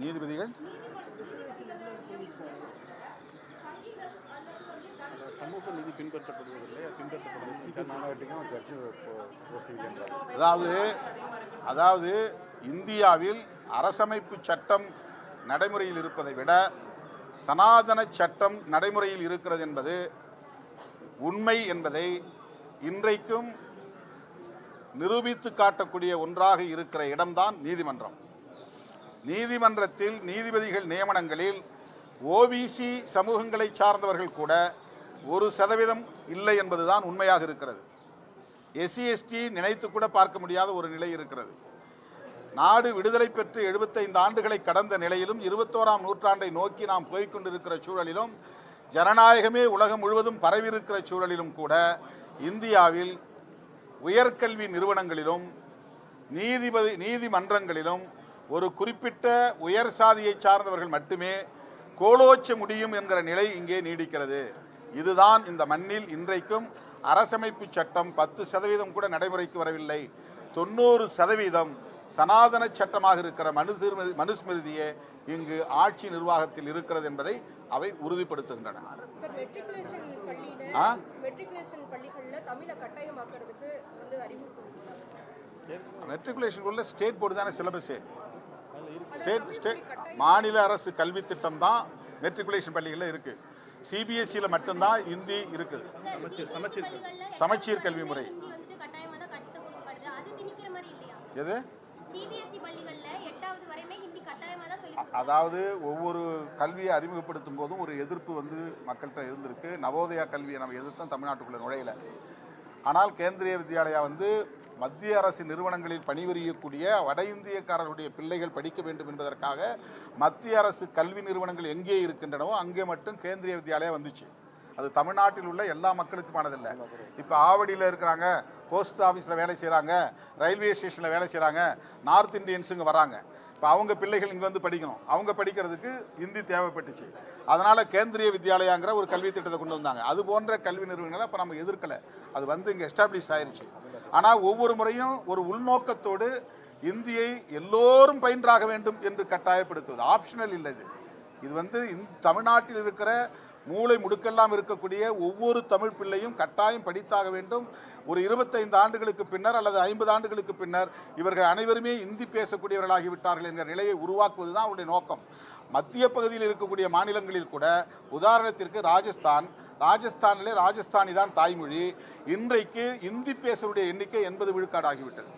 நீதிபதிகள்? சமூக நீதி பின்பற்றப்படுவதில்லை பின்பற்றப்படுவது அதாவது அதாவது இந்தியாவில் அரசமைப்பு சட்டம் நடைமுறையில் இருப்பதை விட சனாதன சட்டம் நடைமுறையில் இருக்கிறது என்பது உண்மை என்பதை இன்றைக்கும் நிரூபித்து காட்டக்கூடிய ஒன்றாக இருக்கிற இடம்தான் நீதிமன்றம். நீதிமன்றத்தில் நீதிபதிகள் நியமனங்களில் ஓபிசி சமூகங்களை சார்ந்தவர்கள் கூட ஒரு சதவீதம் இல்லை என்பதுதான் உண்மையாக இருக்கிறது. எஸ்சி எஸ்டி நினைத்து கூட பார்க்க முடியாத ஒரு நிலை இருக்கிறது. நாடு விடுதலை பெற்று எழுபத்தைந்து ஆண்டுகளை கடந்த நிலையிலும் இருபத்தோராம் நூற்றாண்டை நோக்கி நாம் போய்கொண்டிருக்கிற சூழலிலும் ஜனநாயகமே உலகம் முழுவதும் பரவியிருக்கிற சூழலிலும் கூட இந்தியாவில் உயர்கல்வி நிறுவனங்களிலும் நீதிபதி நீதிமன்றங்களிலும் ஒரு குறிப்பிட்ட உயர் சாதியை சார்ந்தவர்கள் மட்டுமே கோலோச்ச முடியும் என்கிற நிலை இங்கே நீடிக்கிறது. இதுதான் இந்த மண்ணில் இன்றைக்கும் அரசமைப்பு சட்டம் பத்து சதவீதம் கூட நடைமுறைக்கு வரவில்லை. தொண்ணூறு சதவீதம் சனாதன சட்டமாக இருக்கிற மனுஸ்மிருதி மனுஸ்மிருதியே இங்கு ஆட்சி நிர்வாகத்தில் இருக்கிறது என்பதை அவை உறுதிப்படுத்துகின்றன. மெட்ரிகுலேஷனுக்குள்ள ஸ்டேட் போர்டு தானே சிலபஸே ஸ்டேட் ஸ்டேட் மாநில அரசு கல்வி திட்டம் தான் மெட்ரிகுலேஷன் பள்ளிகளில் இருக்குது சிபிஎஸ்சியில் மட்டும்தான் இந்தி இருக்குது சமச்சீர் சமச்சீர் சமச்சீர் கல்வி முறை. எது? அதாவது ஒவ்வொரு கல்வியை அறிமுகப்படுத்தும் போதும் ஒரு எதிர்ப்பு வந்து மக்கள்கிட்ட இருந்திருக்கு. நவோதயா கல்வியை நம்ம எதிர்த்தோம் தமிழ்நாட்டுக்குள்ள நுழையலை. ஆனால் கேந்திரிய வித்யாலயா வந்து மத்திய அரசு நிறுவனங்களில் பணிபுரியக்கூடிய வட இந்தியக்காரர்களுடைய பிள்ளைகள் படிக்க வேண்டும் என்பதற்காக மத்திய அரசு கல்வி நிறுவனங்கள் எங்கே இருக்கின்றனவோ அங்கே மட்டும் கேந்திரிய வித்யாலயா வந்துச்சு. அது தமிழ்நாட்டில் உள்ள எல்லா மக்களுக்குமானதில்லை. இப்போ ஆவடியில் இருக்கிறாங்க போஸ்ட் ஆஃபீஸில் வேலை செய்கிறாங்க ரயில்வே ஸ்டேஷனில் வேலை செய்கிறாங்க நார்த் இந்தியன்ஸுங்க வராங்க. இப்போ அவங்க பிள்ளைகள் இங்கே வந்து படிக்கணும். அவங்க படிக்கிறதுக்கு ஹிந்தி தேவைப்பட்டுச்சு. அதனால் கேந்திரிய வித்யாலயாங்கிற ஒரு கல்வி திட்டத்தை கொண்டு வந்தாங்க. அது போன்ற கல்வி நிறுவனங்களை அப்போ நம்ம எதிர்க்கலை. அது வந்து இங்கே எஸ்டாப்ளிஷ் ஆயிருச்சு. ஆனால் ஒவ்வொரு முறையும் ஒரு உள்நோக்கத்தோடு இந்தியை எல்லோரும் பயின்றாக வேண்டும் என்று கட்டாயப்படுத்துவது. ஆப்ஷனல் இல்லை இது. இது வந்து இந் தமிழ்நாட்டில் இருக்கிற மூளை முடுக்கெல்லாம் இருக்கக்கூடிய ஒவ்வொரு தமிழ் பிள்ளையும் கட்டாயம் படித்தாக வேண்டும். ஒரு இருபத்தைந்து ஆண்டுகளுக்கு பின்னர் அல்லது ஐம்பது ஆண்டுகளுக்கு பின்னர் இவர்கள் அனைவருமே இந்தி பேசக்கூடியவர்களாகிவிட்டார்கள் என்கிற நிலையை உருவாக்குவது தான் அவருடைய நோக்கம். மத்திய பகுதியில் இருக்கக்கூடிய மாநிலங்களில் கூட உதாரணத்திற்கு ராஜஸ்தான் ராஜஸ்தானிலே ராஜஸ்தானி தான் தாய்மொழி. இன்றைக்கு இந்தி பேசக்கூடிய எண்ணிக்கை எண்பது விழுக்காடு ஆகிவிட்டது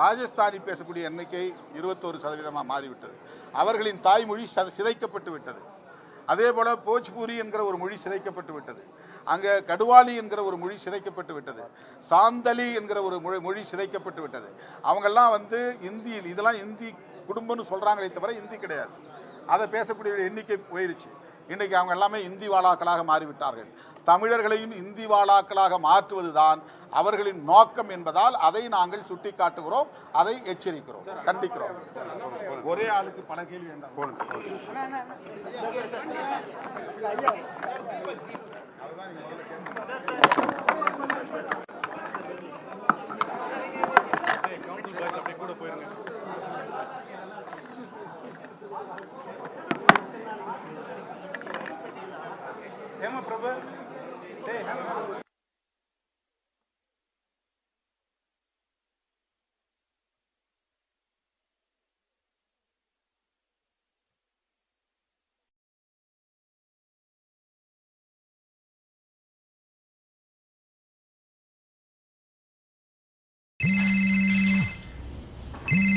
ராஜஸ்தானி பேசக்கூடிய எண்ணிக்கை இருபத்தோரு சதவீதமாக மாறிவிட்டது. அவர்களின் தாய்மொழி சிதைக்கப்பட்டு விட்டது. அதே போல போஜ்பூரி என்கிற ஒரு மொழி சிதைக்கப்பட்டு விட்டது. அங்கே கடுவாலி என்கிற ஒரு மொழி சிதைக்கப்பட்டு விட்டது. சாந்தலி என்கிற ஒரு மொழி மொழி சிதைக்கப்பட்டு விட்டது. அவங்கெல்லாம் வந்து இந்தியில் இதெல்லாம் இந்தி குடும்பம்னு சொல்கிறாங்களே தவிர இந்தி கிடையாது. அதை பேசக்கூடிய எண்ணிக்கை போயிருச்சு. இன்றைக்கு அவங்க எல்லாமே இந்தி வாழாக்களாக மாறிவிட்டார்கள். தமிழர்களையும் இந்தி வாழாக்களாக மாற்றுவதுதான் அவர்களின் நோக்கம் என்பதால் அதை நாங்கள் சுட்டிக்காட்டுகிறோம் அதை எச்சரிக்கிறோம் கண்டிக்கிறோம். ஒரே ஆளுக்கு பல கேள்வி வேண்டாம் கவுன்சில் பாய்ஸ் அப்படியே கூட போயிருங்க. हेम प्रभ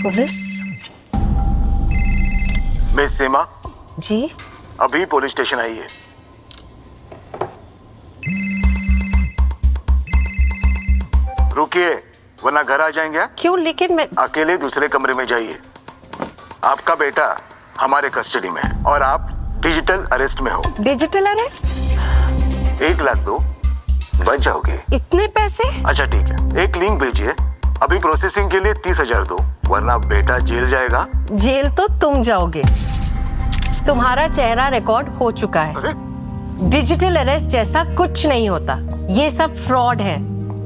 पुलिस? मिस सीमा जी? अभी पुलिस स्टेशन आई है। रुकिए वरना घर आ जाएँगे क्यों? लेकिन मैं अकेले दूसरे कमरे में जाइए। आपका बेटा हमारे कस्टडी में है और आप डिजिटल अरेस्ट में हो। Digital arrest? एक लाख दो बच जाओगे। इतने पैसे? अच्छा ठीक है। एक लिंक भेजिए। अभी प्रोसेसिंग के लिए तीस हज़ार दो वरना बेटा जेल जाएगा। जेल तो तुम जाओगे। तुम्हारा चेहरा रिकॉर्ड हो चुका है। डिजिटल अरेस्ट जैसा कुछ नहीं होता। ये सब फ्रॉड है।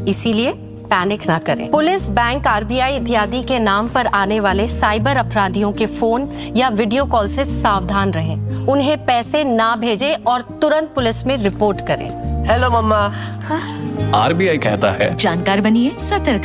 इसीलिए पैनिक ना करें। पुलिस बैंक आरबीआई इत्यादि के नाम पर आने वाले साइबर अपराधियों के फ़ोन या वीडियो कॉल से सावधान रहें। उन्हें पैसे ना भेजें और तुरंत पुलिस में रिपोर्ट करें। हेलो मम्मा आरबीआई कहता है जानकार बनिए सतर्क